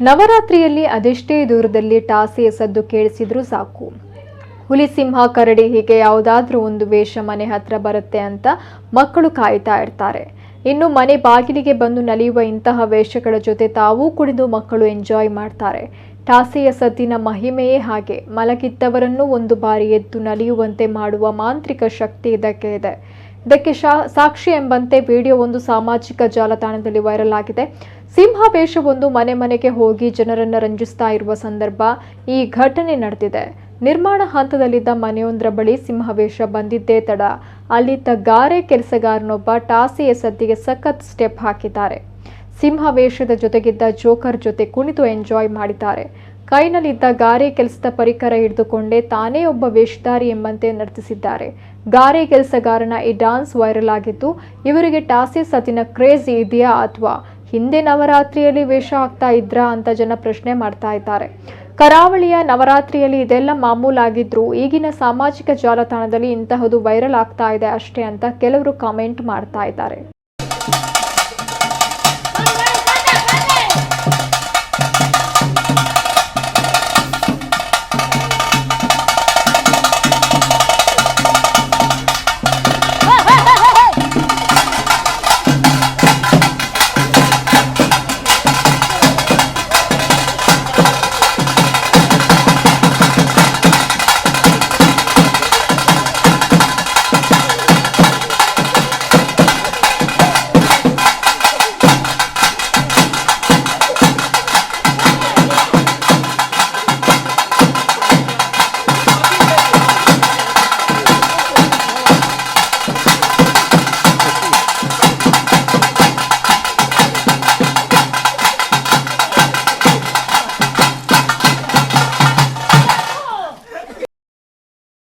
ನವರಾತ್ರಿಯಲ್ಲಿ ಅದೆಷ್ಟೇ ದೂರದಲ್ಲಿ ಟಾಸೆಯ ಸದ್ದು ಕೇಳಿಸಿದ್ರೂ ಸಾಕು. ಹುಲಿ ಸಿಂಹ ಕರಡಿ ಹೀಗೆ ಯಾವುದಾದ್ರೂ ಒಂದು ವೇಷ ಮನೆ ಹತ್ರ ಬರುತ್ತೆ ಅಂತ ಮಕ್ಕಳು ಕಾಯ್ತಾ ಇರ್ತಾರೆ. ಇನ್ನು ಮನೆ ಬಾಗಿಲಿಗೆ ಬಂದು ನಲಿಯುವ ಇಂತಹ ವೇಷಗಳ ಜೊತೆ ತಾವೂ ಕುಡಿದು ಮಕ್ಕಳು ಎಂಜಾಯ್ ಮಾಡ್ತಾರೆ. ಟಾಸೆಯ ಸದ್ದಿನ ಮಹಿಮೆಯೇ ಹಾಗೆ. ಮಲಗಿದ್ದವರನ್ನು ಒಂದು ಬಾರಿ ಎದ್ದು ನಲಿಯುವಂತೆ ಮಾಡುವ ಮಾಂತ್ರಿಕ ಶಕ್ತಿ ಇದಕ್ಕೆ ಇದೆ. ಇದಕ್ಕೆ ಸಾಕ್ಷಿ ಎಂಬಂತೆ ವಿಡಿಯೋ ಒಂದು ಸಾಮಾಜಿಕ ಜಾಲತಾಣದಲ್ಲಿ ವೈರಲ್ ಆಗಿದೆ. ಸಿಂಹ ವೇಷವೊಂದು ಮನೆ ಮನೆಗೆ ಹೋಗಿ ಜನರನ್ನು ರಂಜಿಸ್ತಾ ಇರುವ ಸಂದರ್ಭ ಈ ಘಟನೆ ನಡೆದಿದೆ. ನಿರ್ಮಾಣ ಹಂತದಲ್ಲಿದ್ದ ಮನೆಯೊಂದರ ಬಳಿ ಸಿಂಹವೇಷ ಬಂದಿದ್ದೇ ತಡ. ಅಲ್ಲಿದ್ದ ಗಾರೆ ಕೆಲಸಗಾರನೊಬ್ಬ ಟಾಸಿಯ ಸದ್ದಿಗೆ ಸಖತ್ ಸ್ಟೆಪ್ ಹಾಕಿದ್ದಾರೆ. ಸಿಂಹ ವೇಷದ ಜೊತೆಗಿದ್ದ ಜೋಕರ್ ಜೊತೆ ಕುಣಿತು ಎಂಜಾಯ್ ಮಾಡಿದ್ದಾರೆ. ಕೈನಲ್ಲಿದ್ದ ಗಾರೆ ಕೆಲಸದ ಪರಿಕರ ಹಿಡಿದುಕೊಂಡೇ ತಾನೇ ಒಬ್ಬ ವೇಷಧಾರಿ ಎಂಬಂತೆ ನರ್ತಿಸಿದ್ದಾರೆ ಗಾರೆ ಕೆಲಸಗಾರನ ಈ ಡಾನ್ಸ್ ವೈರಲ್ ಆಗಿದ್ದು, ಇವರಿಗೆ ಟಾಸೆ ಸತಿನ ಕ್ರೇಜ್ ಇದೆಯಾ ಅಥವಾ ಹಿಂದೆ ನವರಾತ್ರಿಯಲ್ಲಿ ವೇಷ ಆಗ್ತಾ ಇದ್ರಾ ಅಂತ ಜನ ಪ್ರಶ್ನೆ ಮಾಡ್ತಾ ಇದ್ದಾರೆ. ಕರಾವಳಿಯ ನವರಾತ್ರಿಯಲ್ಲಿ ಇದೆಲ್ಲ ಮಾಮೂಲಾಗಿದ್ರೂ ಈಗಿನ ಸಾಮಾಜಿಕ ಜಾಲತಾಣದಲ್ಲಿ ಇಂತಹದು ವೈರಲ್ ಆಗ್ತಾ ಇದೆ ಅಷ್ಟೇ ಅಂತ ಕೆಲವರು ಕಾಮೆಂಟ್ ಮಾಡ್ತಾ ಇದ್ದಾರೆ.